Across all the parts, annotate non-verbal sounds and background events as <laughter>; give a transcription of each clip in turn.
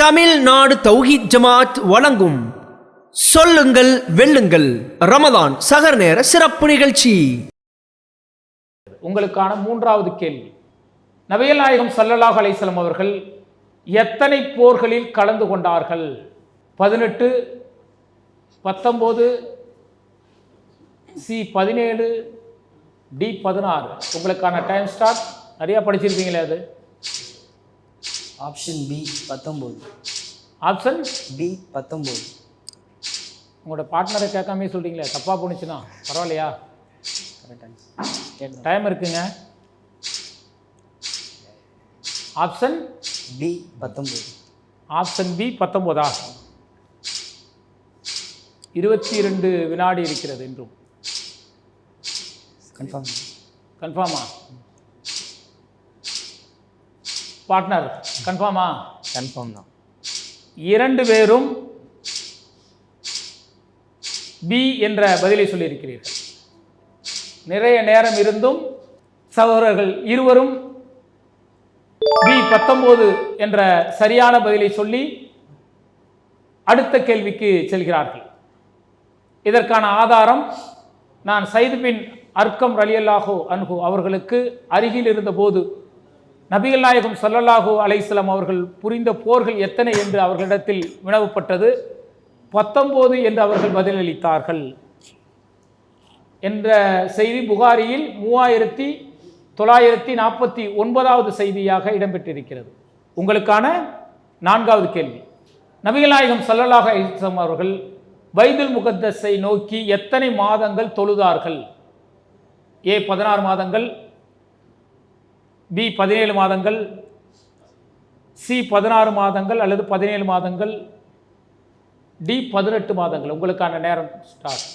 தமிழ்நாடு தௌஹீத் ஜமாத் வழங்கும் சொல்லுங்கள் வெல்லுங்கள். ரமதான் சகர் நேர சிறப்பு நிகழ்ச்சி. உங்களுக்கான மூன்றாவது கேள்வி. நபிகள் நாயகம் ஸல்லல்லாஹு அவர்கள் எத்தனை போர்களில் கலந்து கொண்டார்கள்? பதினெட்டு பத்தொம்போது சி பதினேழு டி பதினாறு. உங்களுக்கான டைம் ஸ்டார்ட் நிறையா படிச்சிருப்பீங்களே அது? ஆப்ஷன் பி பத்தொம்போது. ஆப்ஷன் பி பத்தொம்போது. உங்களோட பார்ட்னரை கேட்காமே சொல்கிறீங்களே தப்பாக போணுச்சுன்னா பரவாயில்லையா? கரெக்டாக டைம் இருக்குங்க. ஆப்ஷன் பி பத்தொம்போது. ஆப்ஷன் பி பத்தொம்போதா? இருபத்தி இரண்டு வினாடி இருக்கிறது என்றும். கன்ஃபார்ம் கன்ஃபார்மா பார்ட்னர் கன்ஃபார்மா கன்ஃபார்ம் தான். இரண்டு பேரும் பி என்ற பதிலை சொல்லியிருக்கிறீர்கள். நிறைய நேரம் இருந்தும் சகோதரர்கள் இருவரும் பி பத்தொன்பது என்ற சரியான பதிலை சொல்லி அடுத்த கேள்விக்கு செல்கிறார்கள். இதற்கான ஆதாரம் நான் சைது பின் அர்க்கம் ரலியல்லாஹு அன்ஹு அவர்களுக்கு அருகில் இருந்தபோது நபிகள் நாயகம் சல்லல்லாஹூ அலைஸ்லாம் அவர்கள் புரிந்த போர்கள் எத்தனை என்று அவர்களிடத்தில் வினவப்பட்டது. பத்தொம்போது என்று அவர்கள் பதிலளித்தார்கள். என்ற செய்தி புகாரியில் மூவாயிரத்தி தொள்ளாயிரத்தி நாற்பத்தி ஒன்பதாவது செய்தியாக இடம்பெற்றிருக்கிறது. உங்களுக்கான நான்காவது கேள்வி. நபிகள் நாயகம் சல்லல்லாஹ் அலிஸ்லாம் அவர்கள் வைதுல் முகத்தஸை நோக்கி எத்தனை மாதங்கள் தொழுதார்கள்? ஏ பதினாறு மாதங்கள் பி பதினேழு மாதங்கள் சி பதினாறு மாதங்கள் அல்லது பதினேழு மாதங்கள் டி பதினெட்டு மாதங்கள். உங்களுக்கான நேரம் ஸ்டார்ட்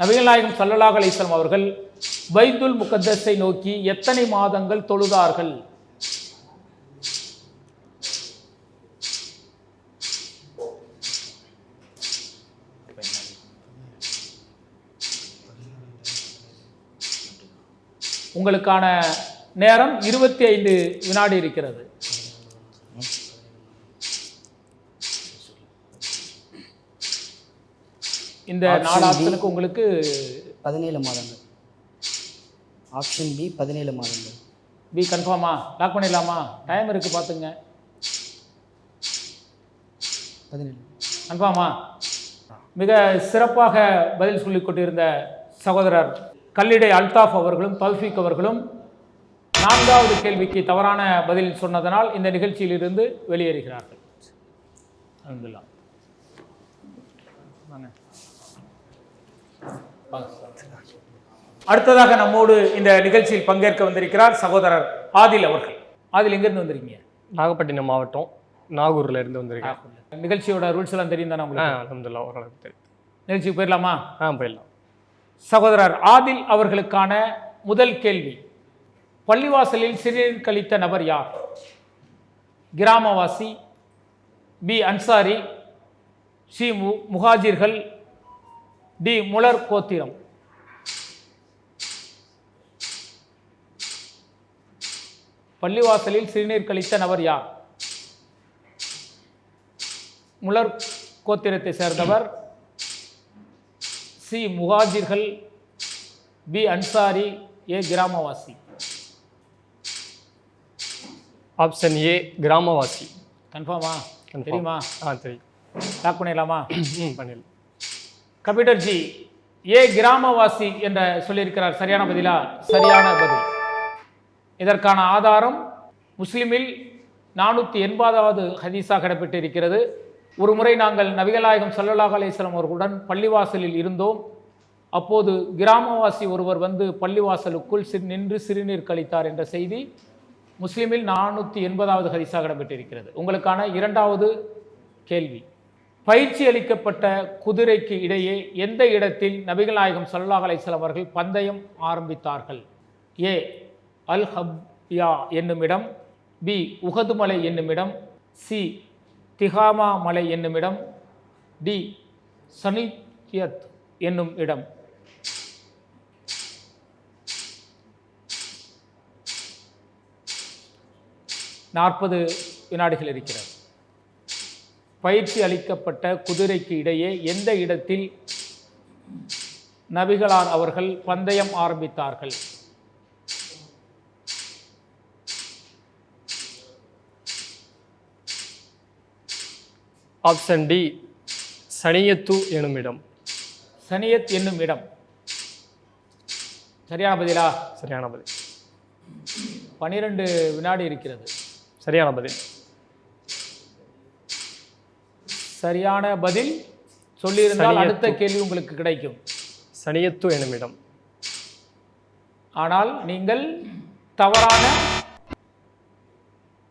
நபிகள் நாயகம் ஸல்லல்லாஹு அலிஸ்லாம் அவர்கள் பைத்துல் முகத்தஸை நோக்கி எத்தனை மாதங்கள் தொழுதார்கள்? உங்களுக்கான நேரம் இருபத்தி ஐந்து வினாடி இருக்கிறது. இந்த நாலு ஆப்ஷனுக்கு உங்களுக்கு பதினேழு மாதங்கள். ஆப்ஷன் பி பதினேழு மாதங்கள். பி கன்ஃபார்மா லாக் பண்ணிடலாமா? டைம் இருக்குது பார்த்துங்க. பதினேழு. கன்ஃபார்மா மிக சிறப்பாக பதில் சொல்லிக் கொண்டிருந்த சகோதரர் கல்லிடை அல்தாஃப் அவர்களும் தௌஃபீக் அவர்களும் நான்காவது கேள்விக்கு தவறான பதில் சொன்னதனால் இந்த நிகழ்ச்சியிலிருந்து வெளியேறுகிறார்கள். அல்ஹம்துலில்லாஹ். வாங்க. வாங்க சார். அடுத்ததாக நம்மோடு இந்த நிகழ்ச்சியில் பங்கேற்க வந்திருக்கிறார் சகோதரர் ஆதில் அவர்கள். ஆதில் எங்கிருந்து வந்திருக்கீங்க? நாகப்பட்டினம் மாவட்டம் நாகூர்ல இருந்து வந்திருக்கேன். நிகழ்ச்சியோட ரூல்ஸ் எல்லாம் தெரியும் தானே உங்களுக்கு அலமதுல்லா ஓரளவுக்கு தெரியும் நிகழ்ச்சிக்கு போயிடலாமா? ஆ போயிடலாம். சகோதரர் ஆதில் அவர்களுக்கான முதல் கேள்வி. பள்ளிவாசலில் சிறுநீர் கழித்த நபர் யார்? கிராமவாசி பி. அன்சாரி சி. மு. முகாஜிர்கள் டி. முலர் கோத்திரம். பள்ளிவாசலில் சிறுநீர் கழித்த நபர் யார்? முலர் கோத்திரத்தை சேர்ந்தவர் சி முஹாஜிர்கள் பி அன்சாரி ஏ கிராமவாசி. ஆப்ஷன் ஏ கிராமவாசி. கன்ஃபார்மா. தெரியுமா? ஆ தெரியும். லாக் பண்ணிடலாமா? <clears throat> பண்ணிடலாம். கம்ப்யூட்டர் ஜி ஏ கிராமவாசி என்ற சொல்லியிருக்கிறார். சரியான பதிலா? சரியான பதில். இதற்கான ஆதாரம் முஸ்லிமில் நானூற்றி எண்பதாவது ஹதீஸாக இடம்பெற்றிருக்கிறது. ஒரு முறை நாங்கள் நபிகளாயகம் சல்லல்லாஹ் அலைஹி அவர்களுடன் பள்ளிவாசலில் இருந்தோம். அப்போது கிராமவாசி ஒருவர் வந்து பள்ளிவாசலுக்குள் சிறு நின்று சிறுநீர் கழித்தார் என்ற செய்தி முஸ்லிமில் நானூற்றி எண்பதாவது ஹரிசாக இடம்பெற்றிருக்கிறது. உங்களுக்கான இரண்டாவது கேள்வி. பயிற்சி அளிக்கப்பட்ட குதிரைக்கு இடையே எந்த இடத்தில் நபிகள் நாயகம் ஸல்லல்லாஹு அவர்கள் பந்தயம் ஆரம்பித்தார்கள்? ஏ அல் ஹப்யா என்னும் இடம் பி உகதுமலை என்னும் இடம் சி திகாமா மலை என்னும் இடம் டி சனித்யத் என்னும் இடம். நாற்பது வினாடிகள் இருக்கிறது. பயிற்சி அளிக்கப்பட்ட குதிரைக்கு இடையே எந்த இடத்தில் நபிகளார் அவர்கள் பந்தயம் ஆரம்பித்தார்கள்? ஆப்ஷன் டி சனியத்து எனும் இடம். சனியத் என்னும் இடம். சரியான பதிலா? சரியான பதில். பனிரெண்டு வினாடி இருக்கிறது. சரியான பதில். சரியான பதில் சொல்லியிருந்தால். அடுத்த கேள்வி உங்களுக்கு கிடைக்கும். சனியத்து எனும் இடம். ஆனால் நீங்கள் தவறான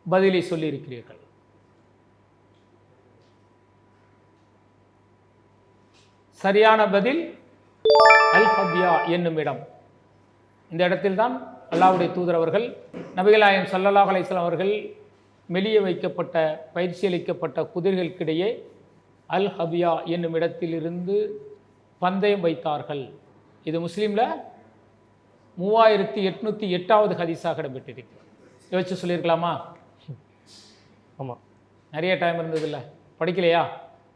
பதிலை சொல்லியிருக்கிறீர்கள். சரியான பதில் அல் ஹபியா என்னும் இடம். இந்த இடத்தில்தான் அல்லாஹ்வுடைய தூதர் அவர்கள் நபிகளாயம் சல்லல்லாஹு அலைஹிஸ்ஸலாம் அவர்கள் மெலிய வைக்கப்பட்ட பயிற்சி அளிக்கப்பட்ட குதிரைகளுக்கிடையே அல் ஹபியா என்னும் இடத்திலிருந்து பந்தயம் வைத்தார்கள். இது முஸ்லீமில் மூவாயிரத்தி எட்நூற்றி எட்டாவது ஹதீஸாக இடம்பெற்றிருக்கு. யோசிச்சு சொல்லியிருக்கலாமா? ஆமாம் நிறைய டைம் இருந்ததில்ல. படிக்கலையா?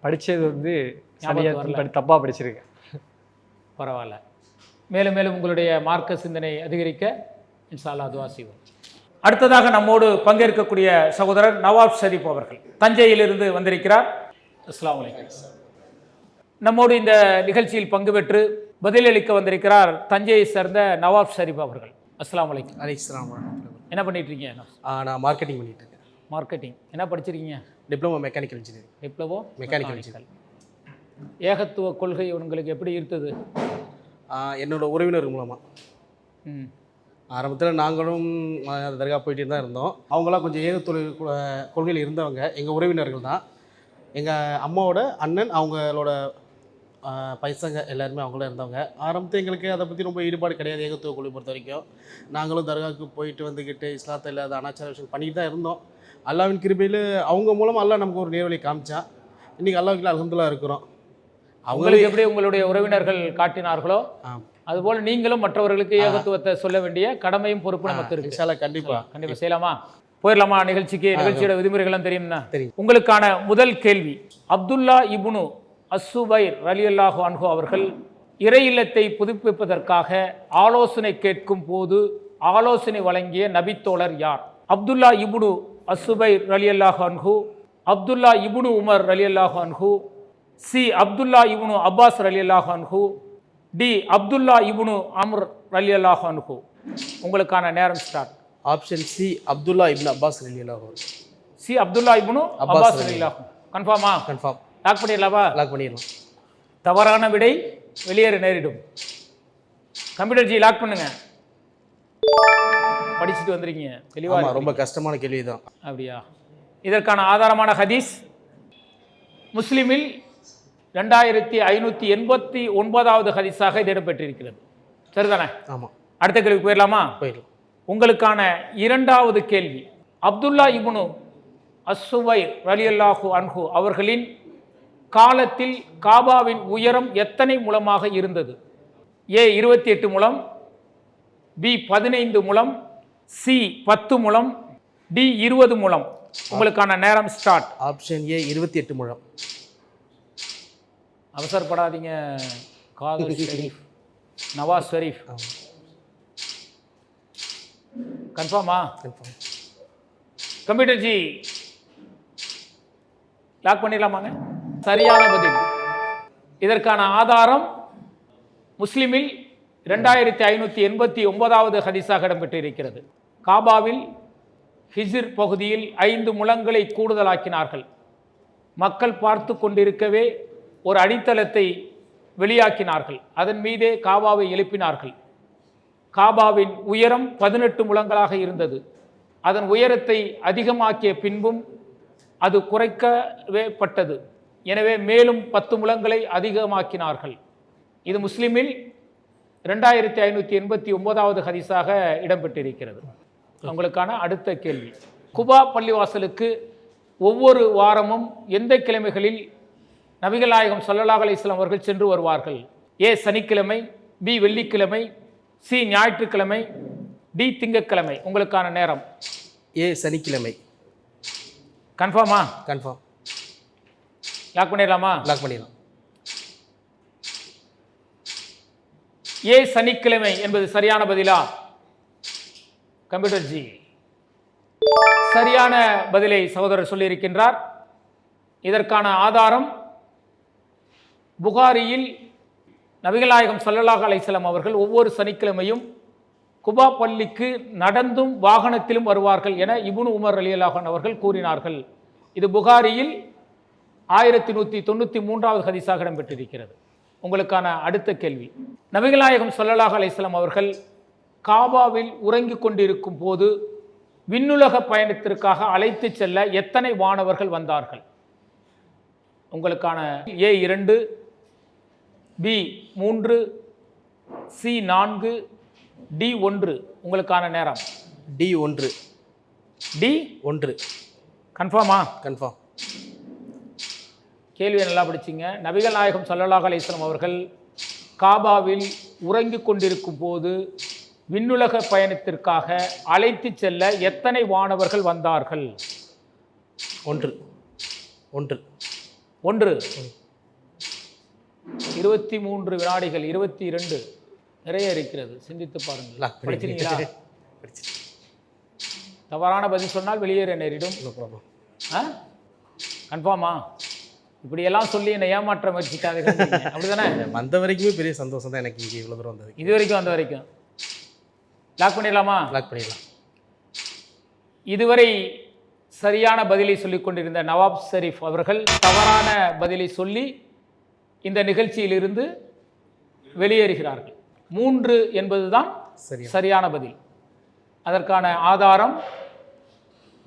படித்தது வந்து தப்பாக படிச்சிருக்கேன். பரவாயில்ல. மேலும் மேலும் உங்களுடைய மார்க்க சிந்தனை அதிகரிக்க இன்ஷால்லா துவா செய்வோம். அடுத்ததாக நம்மோடு பங்கேற்கக்கூடிய சகோதரர் நவாப் ஷரீப் அவர்கள் தஞ்சையிலிருந்து வந்திருக்கிறார். அஸ்ஸலாமு அலைக்கும். நம்மோடு இந்த நிகழ்ச்சியில் பங்கு பெற்று பதிலளிக்க வந்திருக்கிறார் தஞ்சையை சேர்ந்த நவாப் ஷரீப் அவர்கள். அஸ்ஸலாமு அலைக்கும். அலைஸ்லாம் என்ன பண்ணிட்டு இருக்கீங்க நான் மார்க்கெட்டிங் பண்ணிட்டு இருக்கேன் மார்க்கெட்டிங். என்ன படிச்சிருக்கீங்க? Diploma mechanical engineering. Diploma Mechanical ஏகத்துவ கொள்கை உங்களுக்கு எப்படி இருந்தது? என்னோட உறவினர் மூலமாக ஆரம்பத்தில் நாங்களும் தர்கா போயிட்டு தான் இருந்தோம். அவங்களாம் கொஞ்சம் ஏகத்தொழில் கொள்கையில் இருந்தவங்க. எங்கள் உறவினர்கள் தான். எங்கள் அம்மாவோட அண்ணன் அவங்களோட பைசங்க எல்லாருமே அவங்கள இருந்தவங்க. ஆரம்பத்தில் எங்களுக்கு அதை பற்றி ரொம்ப ஈடுபாடு கிடையாது ஏகத்துவ கொள்கை பொறுத்த வரைக்கும். நாங்களும் தர்காவுக்கு போயிட்டு வந்துக்கிட்டு இஸ்லாத்தை இல்லாத அனாச்சார விஷயம் பண்ணிட்டு தான் இருந்தோம். அல்லாவின் கிருபையில் அவங்க மூலம் அல்லாஹ் நமக்கு ஒரு நேர்வழி காமிச்சான். இன்றைக்கி அல்லாவுக்கு அல்ஹம்துலில்லாஹ் இருக்கிறோம். அவங்களே உங்களுக்கு எப்படி உங்களுடைய உறவினர்கள் காட்டினார்களோ. அதுபோல் நீங்களும் மற்றவர்களுக்கு ஏகத்துவத்தை சொல்ல வேண்டிய கடமையும் பொறுப்பு நமக்கு இருக்கு. கண்டிப்பாக கண்டிப்பா. செய்யலாமா? போயிடலாமா நிகழ்ச்சிக்கு? நிகழ்ச்சியோட விதிமுறைகள்லாம் தெரியும்னா? தெரியும். உங்களுக்கான முதல் கேள்வி அப்துல்லா இப்னு அஸ்ஸுபைர் ரலியல்லாஹு அன்ஹு அவர்கள் இறை இல்லத்தை புதுப்பிப்பதற்காக ஆலோசனை கேட்கும் போது ஆலோசனை வழங்கிய நபித்தோழர் யார்? அப்துல்லா இப்னு அஸ்ஸுபைர் ரலியல்லாஹு அன்ஹு அப்துல்லா இப்னு உமர் ரலியல்லாஹு அன்ஹு சி அப்துல்லா இப்னு அப்பாஸ் ரலியல்லாஹு அன்ஹு டி அப்துல்லா இப்னு அம்ர் ரலியல்லாஹு அன்ஹு. உங்களுக்கான நேரம் start option C Abdullah ibn Abbas ரலியல்லாஹு C Abdullah ibn Abbas Abbas ரலியல்லாஹு கன்ஃபார்மா கன்ஃபார்ம் லாக் பண்ணிடலாமா? லாக் பண்ணிடலாம். தவறான விடை வெளியேற நேரிடும். கம்ப்யூட்டர் ஜி லாக் பண்ணுங்க. படிச்சுட்டு வந்திருக்கீங்க. தெளிவா ஆமாம் இருக்கு. ரொம்ப கஷ்டமான கேள்வி தான் அப்படியா? இதற்கான ஆதாரமான ஹதீஸ் முஸ்லிமில் ரெண்டாயிரத்தி ஐநூற்றி எண்பத்தி ஒன்பதாவது ஹதீஸாக இது இடம்பெற்றிருக்கிறது. சரிதானே? ஆமாம் அடுத்த கேள்வி போயிடலாமா? போயிடலாம். உங்களுக்கான இரண்டாவது கேள்வி. அப்துல்லா இப்னு அஸ்ஸுவைர் ரலியல்லாஹு அன்ஹு அவர்களின் காலத்தில் காபாவின் உயரம் எத்தனை முழமாக இருந்தது? ஏ இருபத்தி எட்டு முழம் பி பதினைந்து முழம் சி பத்து முழம் டி இருபது முழம். உங்களுக்கான நேரம் ஸ்டார்ட். ஆப்ஷன் ஏ இருபத்தி எட்டு முழம். அவசரப்படாதீங்க காதல் <laughs> ஷெரீஃப் நவாஸ் ஷெரீஃப் கன்ஃபார்மா கன்ஃபார்ம் கம்ப்யூட்டர் ஜி லாக் பண்ணிடலாமாங்க சரியான பதில். இதற்கான ஆதாரம் முஸ்லிமில் ரெண்டாயிரத்தி ஐநூற்றி எண்பத்தி ஒன்பதாவது ஹதீஸாக இடம்பெற்றிருக்கிறது. காபாவில் ஹிஜிர் பகுதியில் ஐந்து முழங்களை கூடுதலாக்கினார்கள். மக்கள் பார்த்து கொண்டிருக்கவே ஒரு அடித்தளத்தை வெளியாக்கினார்கள். அதன் மீதே காபாவை எழுப்பினார்கள். காபாவின் உயரம் பதினெட்டு முழங்களாக இருந்தது. அதன் உயரத்தை அதிகமாக்கிய பின்பும் அது குறைக்கவே பட்டது. எனவே மேலும் பத்து முழங்களை அதிகமாக்கினார்கள். இது முஸ்லிமில் ரெண்டாயிரத்தி ஐநூற்றி எண்பத்தி ஒன்பதாவது ஹதீஸாக இடம்பெற்றிருக்கிறது. உங்களுக்கான அடுத்த கேள்வி. குபா பள்ளிவாசலுக்கு ஒவ்வொரு வாரமும் எந்த கிழமைகளில் நபிகள் நாயகம் ஸல்லல்லாஹு அலைஹி வஸல்லம் அவர்கள் சென்று வருவார்கள். ஏ சனிக்கிழமை பி வெள்ளிக்கிழமை சி ஞாயிற்றுக்கிழமை டி திங்கட்கிழமை உங்களுக்கான நேரம். ஏ சனிக்கிழமை. கன்ஃபார்மா? கன்ஃபார்ம். லாக் பண்ணிடலாமா? லாக் பண்ணிடலாம். ஏ சனிக்கிழமை என்பது சரியான பதிலா? கம்ப்யூட்டர் ஜி. சரியான பதிலை சகோதரர் சொல்லியிருக்கின்றார். இதற்கான ஆதாரம் புகாரியில் நபிகள் சல்லல்லாஹ் அலைசலம் அவர்கள் ஒவ்வொரு சனிக்கிழமையும் குபா பள்ளிக்கு நடந்தும் வாகனத்திலும் வருவார்கள் என இப்னு உமர் ரலியல்லாஹன் அவர்கள் கூறினார்கள். இது புகாரியில் ஆயிரத்தி நூற்றி தொண்ணூற்றி மூன்றாவது ஹதீஸாக இடம்பெற்றிருக்கிறது. உங்களுக்கான அடுத்த கேள்வி. நபிகள் நாயகம் ஸல்லல்லாஹு அவர்கள் காபாவில் உறங்கிக் கொண்டிருக்கும் போது விண்ணுலக பயணத்திற்காக அழைத்து செல்ல எத்தனை வானவர்கள் வந்தார்கள்? உங்களுக்கான ஏ இரண்டு பி மூன்று சி நான்கு டி ஒன்று. உங்களுக்கான நேரம். டி ஒன்று. டி ஒன்று. கன்ஃபார்மா கன்ஃபார்ம் கேள்வியை நல்லா படிச்சிங்க. நபிகள் நாயகம் ஸல்லல்லாஹு அலைஹி வஸல்லம் அவர்கள் காபாவில் உறங்கிக் கொண்டிருக்கும் போது விண்ணுலக பயணத்திற்காக அழைத்து செல்ல எத்தனை வானவர்கள் வந்தார்கள்? ஒன்று. ஒன்று. ஒன்று. இருபத்தி மூன்று வினாடிகள் இருபத்தி இரண்டு நிறைய இருக்கிறது. சிந்தித்து பாருங்கள். படிச்சிருக்கீங்களா படிச்சு தவறான பதில் சொன்னால் வெளியேற நேரிடும் ஆ? கன்ஃபார்மா இப்படியெல்லாம் சொல்லி என்னை ஏமாற்ற முயற்சிக்காதீங்க அப்படிதானே? வந்த வரைக்குமே பெரிய சந்தோஷம் தான் எனக்கு இங்கே இவ்வளோ தூரம் வந்தது இது வரைக்கும் வந்த வரைக்கும். லாக் பண்ணிடலாமா? லாக் பண்ணிடலாம். இதுவரை சரியான பதிலை சொல்லிக் கொண்டிருந்த நவாப் ஷெரீப் அவர்கள் தவறான பதிலை சொல்லி இந்த நிகழ்ச்சியிலிருந்து வெளியேறுகிறார்கள். மூன்று என்பதுதான் சரி சரியான பதில். அதற்கான ஆதாரம்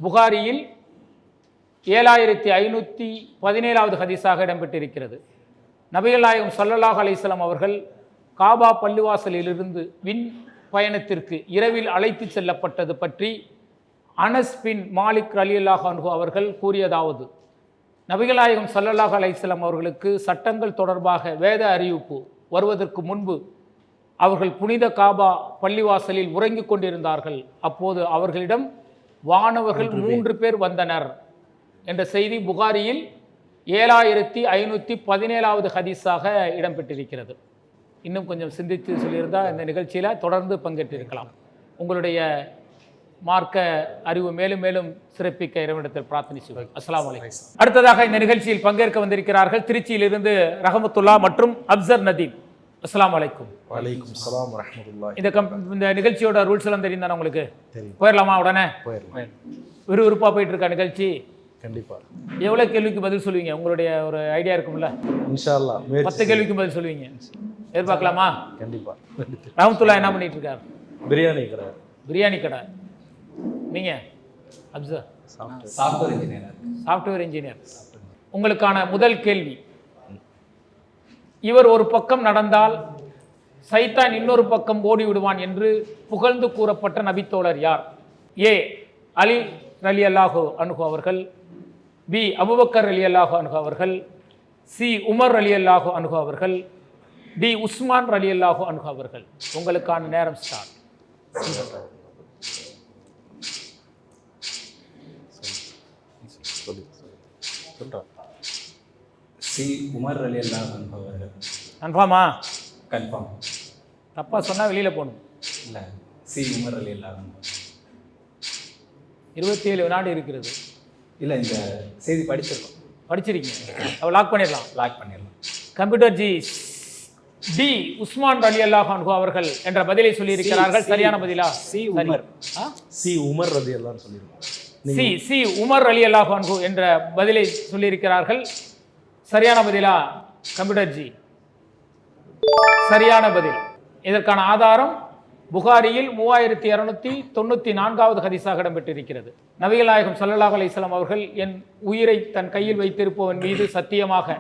புகாரியில் ஏழாயிரத்தி ஐநூற்றி பதினேழாவது ஹதீஸாக இடம்பெற்றிருக்கிறது. நபிகள் நாயகம் ஸல்லல்லாஹு அலைஹி வஸல்லம் அவர்கள் காபா பள்ளிவாசலிலிருந்து விண் பயணத்திற்கு இரவில் அழைத்து செல்லப்பட்டது பற்றி அனஸ் பின் மாலிக் ரலியல்லாஹு அன்ஹு அவர்கள் கூறியதாவது. நபிகள் நாயகம் ஸல்லல்லாஹு அலைஹி வஸல்லம் அவர்களுக்கு சட்டங்கள் தொடர்பாக வேத அறிவிப்பு வருவதற்கு முன்பு அவர்கள் புனித காபா பள்ளிவாசலில் உறங்கிக் கொண்டிருந்தார்கள். அப்போது அவர்களிடம் வானவர்கள் மூன்று பேர். வந்தனர் என்ற செய்தி புகாரியில் ஏழாயிரத்தி ஐநூற்றி பதினேழாவது ஹதீஸாக இடம்பெற்றிருக்கிறது. இன்னும் கொஞ்சம் சிந்தித்து சொல்லியிருந்தா இந்த நிகழ்ச்சியில் தொடர்ந்து பங்கேற்றிருக்கலாம். உங்களுடைய மார்க்க அறிவு மேலும் மேலும் சிறப்பிக்க இறைவனிடத்தில் பிரார்த்தனை செய்வோம். அலைக்கும். அடுத்ததாக இந்த நிகழ்ச்சியில் பங்கேற்க வந்திருக்கிறார்கள் திருச்சியிலிருந்து ரஹமத்துல்லா மற்றும் அப்சர் நதீம். அலைக்கும். வலைக்கும் சலாம் இந்த கம் இந்த நிகழ்ச்சியோட ரூல்ஸ் எல்லாம் தெரியும் தானே உங்களுக்கு. போயிடலாமா உடனே? போயிடலாம். விறுவிறுப்பாக போயிட்டு இருக்கா நிகழ்ச்சி. கண்டிப்பா. எவ்வளோ கேள்விக்கு பதில் சொல்லுவீங்க? உங்களுடைய ஒரு ஐடியா இருக்கும்ல? பத்து கேள்விக்கு பதில் சொல்லுவீங்க. எதிர்பார்க்கலாமா? கண்டிப்பா. ரஹமத்துல்லா என்ன பண்ணிட்டு இருக்கார் பிரியாணி கடை. பிரியாணி கடை. நீங்க அப்சர் சாஃப்ட்வேர் இன்ஜினியர். உங்களுக்கான முதல் கேள்வி. இவர் ஒரு பக்கம் நடந்தால் சைத்தான் இன்னொரு பக்கம் ஓடி விடுவான் என்று புகழ்ந்து கூறப்பட்ட நபித்தோழர் யார்? ஏ அலி ரலி அல்லாஹு அனுகு அவர்கள். பி அபுபக்கர் அலி அல்லாஹு அனுகு அவர்கள். சி உமர் அலி அல்லாஹு அனுகு அவர்கள். டி உஸ்மான் அலி அல்லாஹு அனுகு அவர்கள். உங்களுக்கான நேரம் ஸ்டார்ட் சொல்றேன் சி உமர் அலி அல்லாஹ் அவர்கள் கன்ஃபார்மா? கன்ஃபார்ம். தப்பா சொன்னா வெளியில போகணும். இல்லை சி உமர் அலி அல்லாஹ் இருபத்தி ஏழு வினாடி இருக்கிறது. இல்லை இந்த செய்தி படிச்சிருக்கோம். படிச்சிருக்கீங்க. அவ லாக் பண்ணிடலாம். லாக் பண்ணிடலாம். Computer ji D Usman Ali அல்லாஹ் அன்ஹு அவர்கள் என்ற பதிலை சொல்லியிருக்கிறார்கள். சரியான பதிலா? C Umar. சி உமர் ரதி எல்லாம் சொல்லியிருக்கோம் சி சி உமர் அலி அல்லாஹான்கு என்ற பதிலை சொல்லியிருக்கிறார்கள். சரியான பதிலா கம்ப்யூட்டர் ஜி? சரியான பதில். இதற்கான ஆதாரம் புகாரியில் மூவாயிரத்தி இரநூத்தி தொண்ணூத்தி நான்காவது ஹதீஸாக இடம்பெற்றிருக்கிறது. நபிகள் நாயகம் சல்லாஹ் அலிஸ்லாம் அவர்கள் என் உயிரை தன் கையில் வைத்திருப்பவன் மீது சத்தியமாக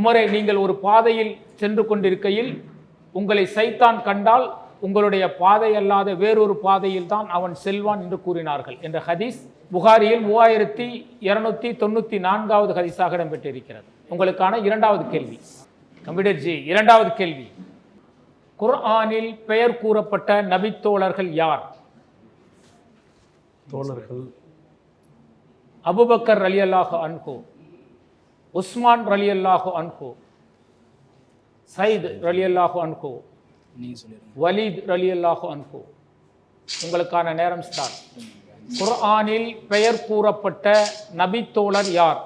உமரே நீங்கள் ஒரு பாதையில் சென்று கொண்டிருக்கையில் உங்களை சைத்தான் கண்டால் உங்களுடைய பாதை அல்லாத வேறொரு பாதையில் தான் அவன் செல்வான் என்று கூறினார்கள். என்ற ஹதீஸ் புகாரியில் மூவாயிரத்தி இருநூத்தி தொண்ணூத்தி நான்காவது ஹதீஸாக இடம்பெற்றிருக்கிறது. உங்களுக்கான இரண்டாவது கேள்வி. கம்ப்யூட்டர் ஜி இரண்டாவது கேள்வி. குர்ஆனில் பெயர் கூறப்பட்ட நபித்தோழர்கள் யார்? தோழர்கள். அபுபக்கர் அலி அல்லாஹு அன்ஹு உஸ்மான் ரலி அல்லாஹு அன்ஹு சயித் ரலி அல்லாஹு அன்ஹு வலீத் ரலி அல்லாஹு அன்ஹு. உங்களுக்கான நேரம் ஸ்டார்ட் குர்ஆனில் பெயர் கூறப்பட்ட நபித்தோழர் யார்?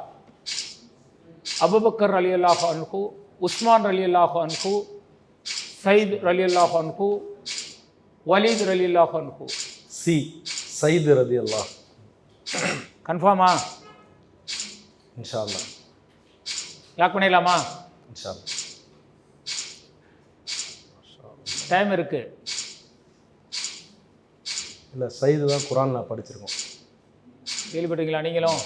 அபுபக்கர் அலி அல்லாஹு அன்ஹு உஸ்மான் ரலி அல்லாஹு அன்ஹு சயித் ரலி அல்லாஹு அன்ஹு வலீத் ரலி அல்லாஹு அன்ஹு. சி சைது ரதி அல்லாஹ் கன்ஃபார்மா? இன்ஷா அல்லாஹ் லாக் பண்ணிடலாமா? இன்ஷா டைம் இருக்கு. இல்லை சைது தான் குரான் நான் படிச்சிருக்கோம். கேள்விப்பட்டீங்களா நீங்களும்?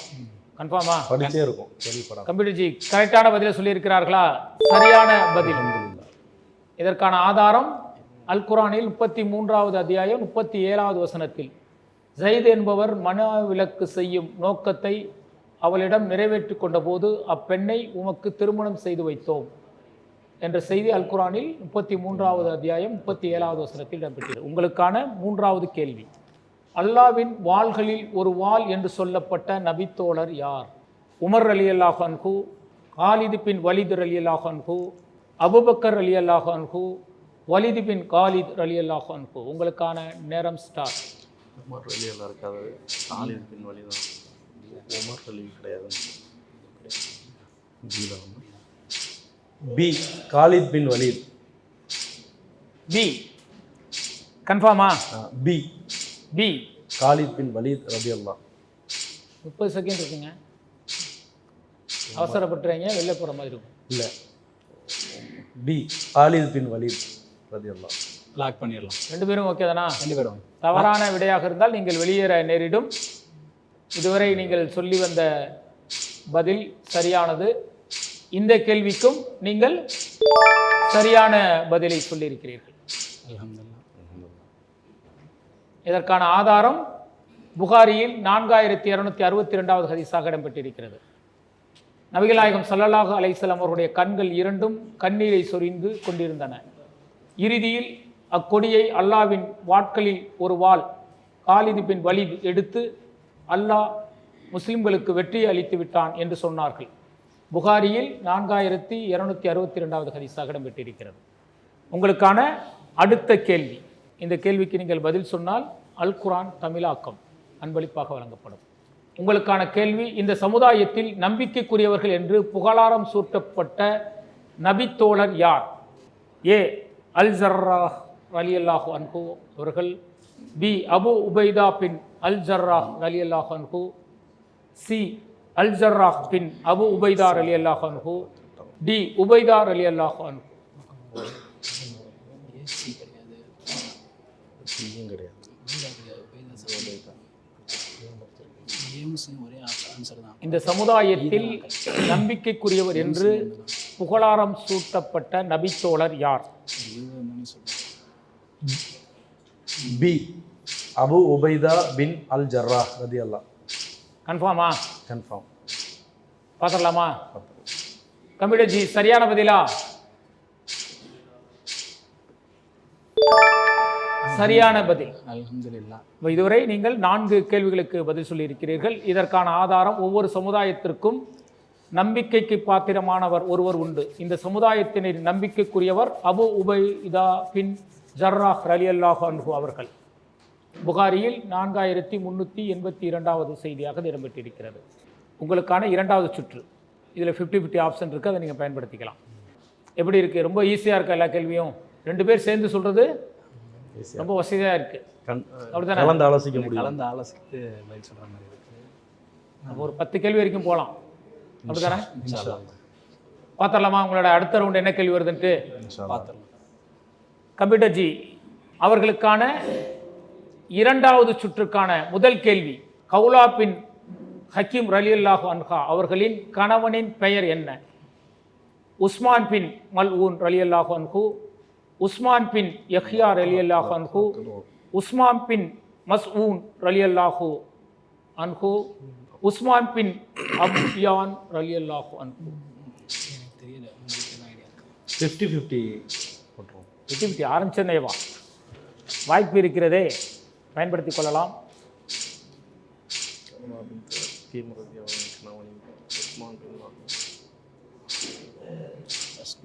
கன்ஃபார்மா படிச்சே இருக்கும் கம்ப்யூட்டர் ஜி கரெக்டான பதிலை சொல்லியிருக்கிறார்களா? சரியான பதில். இதற்கான ஆதாரம் அல் குரானில் முப்பத்தி மூன்றாவது அத்தியாயம் முப்பத்தி ஏழாவது வசனத்தில். ஜெயித் என்பவர் மன விலக்கு செய்யும் நோக்கத்தை அவளிடம் நிறைவேற்றிக் கொண்டபோது அப்பெண்ணை உமக்கு திருமணம் செய்து வைத்தோம். என்ற செய்தி அல் குரானில் முப்பத்தி மூன்றாவது அத்தியாயம் முப்பத்தி ஏழாவது வசனத்தில் இடம்பெற்றது. உங்களுக்கான மூன்றாவது கேள்வி. அல்லாவின் வாள்களில் ஒரு வாள் என்று சொல்லப்பட்ட நபித்தோழர் யார்? உமர் அலி அல்லாஹ் அன்ஹு காலிது பின் வலிது அலி அல்லாஹ் அன்ஹு அபுபக்கர் அலி அல்லாஹ் அன்ஹு வலிது பின் காலித் அலி அல்லாஹ் அன்ஹு. உங்களுக்கான நேரம் ஸ்டார் உமர் அலி எல்லாம் இருக்காது. காலித் பின் உமர் அலி கிடையாது. B Khalid bin Walid B கன்ஃபார்மா B B Khalid bin Walid ரதி அல்லாஹ் முப்பது செகண்ட் இருக்குங்க. அவசரப்பட்டுறீங்க வெளில போகிற மாதிரி இருக்கும். இல்லை. பி காலித் பின் வலீத் ரதி அல்லாஹ் லாக் பண்ணிடலாம். ரெண்டு பேரும் ஓகே தானா? ரெண்டு பேரும். தவறான விடையாக இருந்தால் நீங்கள் வெளியேற நேரிடும். இதுவரை நீங்கள் சொல்லி வந்த பதில் சரியானது. இந்த கேள்விக்கும் நீங்கள் சரியான பதிலை சொல்லியிருக்கிறீர்கள். இதற்கான ஆதாரம் புகாரியில் நான்காயிரத்தி இருநூத்தி அறுபத்தி ரெண்டாவது ஹதீஸாக இடம்பெற்றிருக்கிறது. நபிகள் நாயகம் ஸல்லல்லாஹு அலைஹிஸ்ஸலாம் அவருடைய கண்கள் இரண்டும் கண்ணீரை சொரிந்து கொண்டிருந்தன. இறுதியில் அக்கொடியை அல்லாவின் வாட்களில் ஒரு வாள் காலிது பின் வலித் எடுத்து அல்லாஹ் முஸ்லிம்களுக்கு வெற்றியை அளித்து விட்டான் என்று சொன்னார்கள். புகாரியில் நான்காயிரத்தி இரநூத்தி அறுபத்தி ரெண்டாவது ஹதீஸாக இடம்பெற்றிருக்கிறது. உங்களுக்கான அடுத்த கேள்வி. இந்த கேள்விக்கு நீங்கள் பதில் சொன்னால் அல் குரான் தமிழாக்கம் அன்பளிப்பாக வழங்கப்படும். உங்களுக்கான கேள்வி இந்த சமுதாயத்தில் நம்பிக்கைக்குரியவர்கள் என்று புகழாரம் சூட்டப்பட்ட நபித்தோழர் யார்? ஏ. அல் ஜர்ரா அலி அல்லாஹு அன்ஹு அவர்கள் B. Abu Ubaidah bin al Jarrah Ali அல்லாஹு அன்ஹு சி. அல் ஜர்ரா பின் அபு உபைதார் அலி அல்லாஹு அன்ஹு. டி உபைதார் அலி அல்லாஹு அன்ஹு. இந்த சமுதாயத்தில் நம்பிக்கைக்குரியவர் என்று புகழாரம் சூட்டப்பட்ட நபித்தோழர் யார்? B Abu Ubaidah bin al Jarrah ரதி அல்லாஹ் கன்ஃபார்மா? கன்ஃபார்ம் பார்த்துடலாமா? கம்ப்யூட்டர் ஜி சரியான பதிலா? சரியான பதில். அல்ஹம்துலில்லாஹ். இப்ப இதுவரை நீங்கள் நான்கு கேள்விகளுக்கு பதில் சொல்லியிருக்கிறீர்கள். இதற்கான ஆதாரம் ஒவ்வொரு சமுதாயத்திற்கும் நம்பிக்கைக்கு பாத்திரமானவர் ஒருவர் உண்டு. இந்த சமுதாயத்தினர் நம்பிக்கைக்குரியவர் அபு உபைதா பின் ஜர்ராஹ் அலி அல்லாஹ் அன்ஹு அவர்கள். புகாரியில் நான்காயிரத்தி முந்நூற்றி எண்பத்தி இரண்டாவது செய்தியாக இடம்பெற்றிருக்கிறது. உங்களுக்கான இரண்டாவது சுற்று. இதில் ஃபிஃப்டி ஃபிஃப்டி ஆப்ஷன் இருக்குது அதை நீங்கள் பயன்படுத்திக்கலாம். எப்படி இருக்குது ரொம்ப ஈஸியாக இருக்கா எல்லா கேள்வியும்? ரெண்டு பேர் சேர்ந்து சொல்கிறது ரொம்ப வசதியாக இருக்குது அப்படிதானே? கலந்து ஆலோசிக்க முடியும். கலந்து ஆலோசித்து பதில் சொல்கிற மாதிரி இருக்குது அப்போ ஒரு பத்து கேள்வி வரைக்கும் போகலாம் அப்படிதானே இன்ஷா அல்லாஹ் பார்த்துடலாமா? உங்களோட அடுத்த ரவுண்ட் என்ன கேள்வி வருதுன்ட்டு? பார்த்துடலாம். கம்ப்யூட்டர் ஜி அவர்களுக்கான இரண்டாவது சுற்றுக்கான முதல் கேள்வி கவுலா பின் ஹக்கீம் ரலியல்லாஹு அன்ஹா அவர்களின் கணவனின் பெயர் என்ன? உஸ்மான் பின் மல்ஊன் ரலியல்லாஹு அன்ஹு உஸ்மான் பின் யஹ்யா ரலியல்லாஹு அன்ஹு உஸ்மான் பின் மஸ்ஊன் ரலியல்லாஹு அன்ஹு உஸ்மான் பின் அப்யான் ரலியல்லாஹு அன்ஹு. ஃபிஃப்டி ஃபிஃப்டி விட்டு விட்டு ஆரம்பிச்சனேவா வாய்ப்பு இருக்கிறதே. பயன்படுத்திக் கொள்ளலாம்.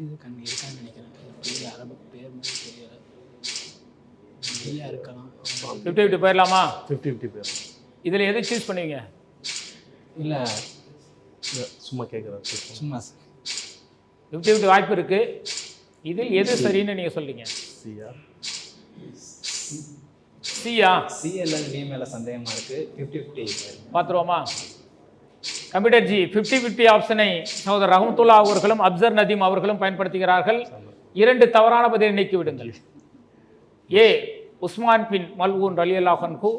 இது கண் இருக்கான்னு நினைக்கிறேன். பெரிய அரபு பேர் மாதிரி தெரியல. இல்லையா இருக்கலாம். ஃபிஃப்டி ஃபிஃப்டி போயிடலாமா? ஃபிஃப்டி ஃபிஃப்டி பேர் இதில் எது சூஸ் பண்ணுவீங்க? இல்லை. இல்ல, சும்மா கேட்குறேன் சும்மா. ஃபிஃப்டி ஃபிஃப்டி வாய்ப்பு இருக்குது இதில் எது சரின்னு நீங்கள் சொல்றீங்க? சியா சியா சி அல்லது டி மேலே சந்தேகமாக இருக்குது ஃபிஃப்டி ஃபிஃப்டி பார்த்துருவோமா? கம்ப்யூட்டர் ஜி ஃபிஃப்டி ஃபிஃப்டி ஆப்ஷனை சகோதரர் ரஹமத்துல்லா அவர்களும் அப்சர் நதீம் அவர்களும் பயன்படுத்துகிறார்கள். இரண்டு தவறான பதிலை நீக்கி விடுங்கள். ஏ உஸ்மான் பின் மல்ஊன் ரலி அல்லாஹன்கு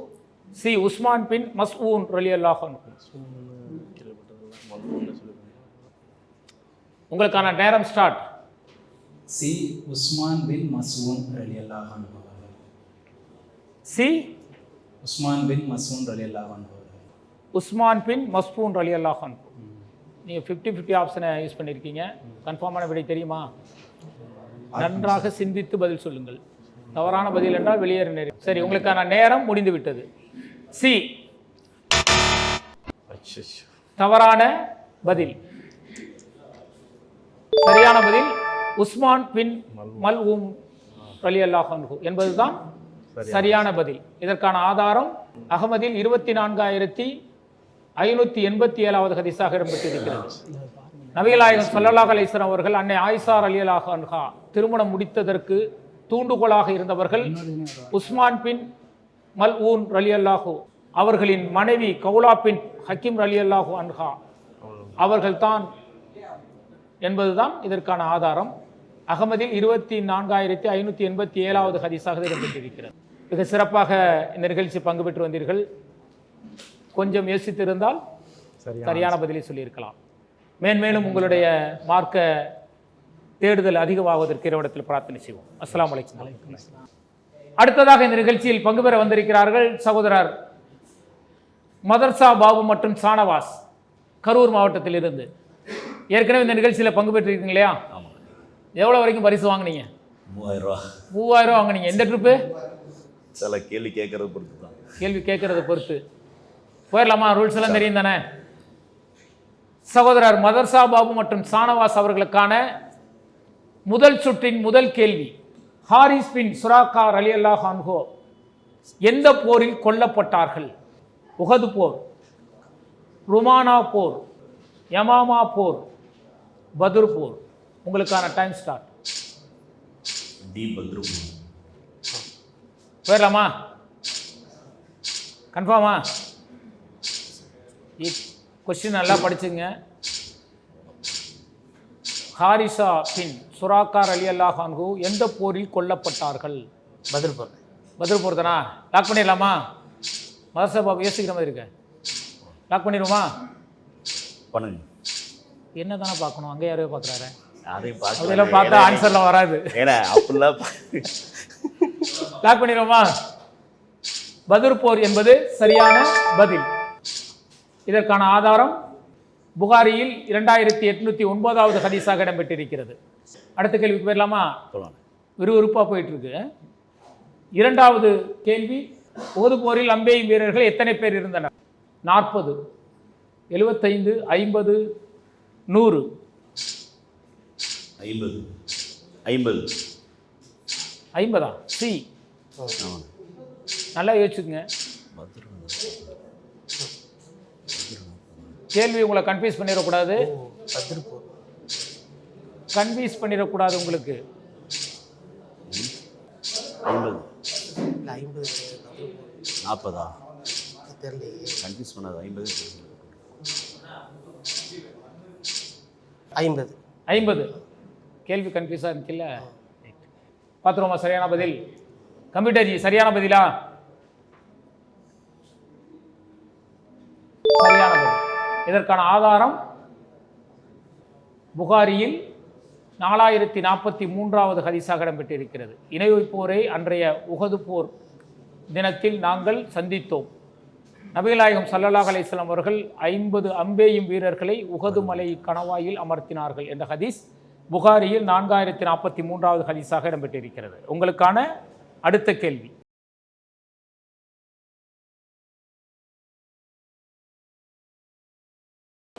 சி உஸ்மான் பின் மஸ்ஊன் ரலி அல்லாஹன்கு உங்களுக்கான நேரம் ஸ்டார்ட் சி உஸ்மான் பின் மசூன் ரலி அல்லாஹான் சி? உஸ்மான் பின் மசூன் ரலி அல்லாஹான் உஸ்மான் பின் மஸ்பூன் ரலி அல்லாஹன் நீங்கள் ஃபிஃப்டி ஃபிஃப்டி ஆப்ஷனை யூஸ் பண்ணியிருக்கீங்க கன்ஃபார்மான விடை தெரியுமா? நன்றாக சிந்தித்து பதில் சொல்லுங்கள். தவறான பதில் என்றால் வெளியேற நேரம் சரி உங்களுக்கான நேரம் முடிந்து விட்டது சி தவறான பதில். சரியான பதில் உஸ்மான் பின் மல் உம் அலி அல்லாஹன்ஹு என்பதுதான் சரியான பதில். இதற்கான ஆதாரம் அகமதில் இருபத்தி நான்காயிரத்தி ஐநூற்றி எண்பத்தி ஏழாவது ஹதீஸாக இடம்பெற்றிருக்கிறது நபிகளாயகம் ஸல்லல்லாஹு அலைஹி வஸல்லம் அவர்கள் அன்னை ஆயிஷார் அலி அன்ஹா திருமணம் முடித்ததற்கு தூண்டுகோலாக இருந்தவர்கள் உஸ்மான் பின் மல் ஊன் ரலி அல்லாஹூ அவர்களின் மனைவி கௌலா பின் ஹக்கீம் ரலி அல்லாஹூ அன்ஹா அவர்கள்தான் என்பதுதான் இதற்கான ஆதாரம். அகமதில் இருபத்தி நான்காயிரத்தி ஐநூற்றி எண்பத்தி ஏழாவது ஹதீஸாக இடம்பெற்றிருக்கிறது. மிக சிறப்பாக இந்த நிகழ்ச்சி பங்கு பெற்று வந்தீர்கள். கொஞ்சம் யோசித்திருந்தால் சரியான பதிலை சொல்லியிருக்கலாம். மேன்மேலும் உங்களுடைய மார்க்க தேடுதல் அதிகமாவதற்கு இறைவனத்தில் பிரார்த்தனை செய்வோம். அஸ்ஸலாமு அலைக்கும். அடுத்ததாக இந்த நிகழ்ச்சியில் பங்கு பெற வந்திருக்கிறார்கள் சகோதரர் மதர்சா பாபு மற்றும் சானவாஸ் கரூர் மாவட்டத்தில் இருந்து ஏற்கனவே இந்த நிகழ்ச்சியில் பங்கு பெற்றிருக்கீங்க இல்லையா? எவ்வளோ வரைக்கும் பரிசு வாங்குனீங்க? மூவாயிரம் ரூபா. மூவாயிரம் வாங்குனீங்க. எந்த ட்ரிப்பு சில கேள்வி கேட்கறத பொறுத்து தான். கேள்வி கேட்கறத பொறுத்து. போயிடலாமா? ரூல்ஸ் எல்லாம் தெரியும் தானே? சகோதரர் மதர்சா பாபு மற்றும் சானவாஸ் அவர்களுக்கான முதல் சுற்றின் முதல் கேள்வி. ஹாரிஸ் பின் சுராக்கா அலி அல்லாஹ் அன்ஹோ எந்த போரில் கொல்லப்பட்டார்கள்? உகது போர் ருமானா போர் யமாமா போர் பத்ர் போர். உங்களுக்கான டைம் ஸ்டார்ட் டி போயிடலாமா? கன்ஃபார்மா கொஸ்டின் நல்லா படிச்சுங்க. ஹாரிசா பின் சுராக்கார் அலி அல்லாஹ் அன்ஹு எந்த போரில் கொல்லப்பட்டார்கள்? பதில் போடுறேன் பதில் பொறுத்தனா லாக் பண்ணிடலாமா? மதர்சா பாபு யோசிக்கிற மாதிரி இருக்க. லாக் பண்ணிடுவோமா? பண்ணுங்க. என்ன தானே பார்க்கணும்? அங்கே யாரையோ பார்க்குறாரு? அதெல்லாம் பார்க்க பார்த்தா ஆன்சர்லாம் வராது. ஏன்னா அப்படிலாம் லாக் பண்ணிடுவோமா? பதுர் போர் என்பது சரியான பதில். இதற்கான ஆதாரம் புகாரியில் இரண்டாயிரத்தி எட்நூத்தி ஒன்பதாவது ஹதீஸாக இடம்பெற்றிருக்கிறது. அடுத்த கேள்விக்கு போயிடலாமா? விறுவிறுப்பாக போயிட்டு இருக்கு இரண்டாவது கேள்வி ஓது போரில் அம்பேயும் வீரர்கள் எத்தனை பேர் இருந்தனர்? நாற்பது எழுபத்தைந்து ஐம்பது நூறு. ஐம்பது. ஐம்பது. ஐம்பதா? சி. நல்லா யோசிச்சுக்குங்க. கேள்வி உங்களை கன்ஃபியூஸ் பண்ணிடக்கூடாது. கன்ஃபியூஸ் பண்ணிடக்கூடாது உங்களுக்கு. ஐம்பது. ஐம்பது நாற்பதா? கன்ஃபியூஸ் பண்ணாது ஐம்பது ஐம்பது. ஐம்பது. கேள்வி கன்ஃபியூஸாக இருந்துச்சுல்ல? பார்த்துருவோமா சரியான பதில்? கம்ப்யூட்டர் ஜி சரியான பதிலா? சரியான பதில். இதற்கான ஆதாரம் புகாரியில் நாலாயிரத்தி நாற்பத்தி மூன்றாவது ஹதீஸாக இடம்பெற்றிருக்கிறது. இணை வைப்போரை அன்றைய உகது போர் தினத்தில் நாங்கள் சந்தித்தோம். நபிகளாயகம் சல்லல்லாஹ் அலிஸ்லாம் அவர்கள் ஐம்பது அம்பேயும் வீரர்களை உகது மலை கணவாயில் அமர்த்தினார்கள் என்ற ஹதீஸ் புகாரியில் நான்காயிரத்தி நாற்பத்தி மூன்றாவது ஹதீஸாக இடம்பெற்றிருக்கிறது. உங்களுக்கான அடுத்த கேள்வி.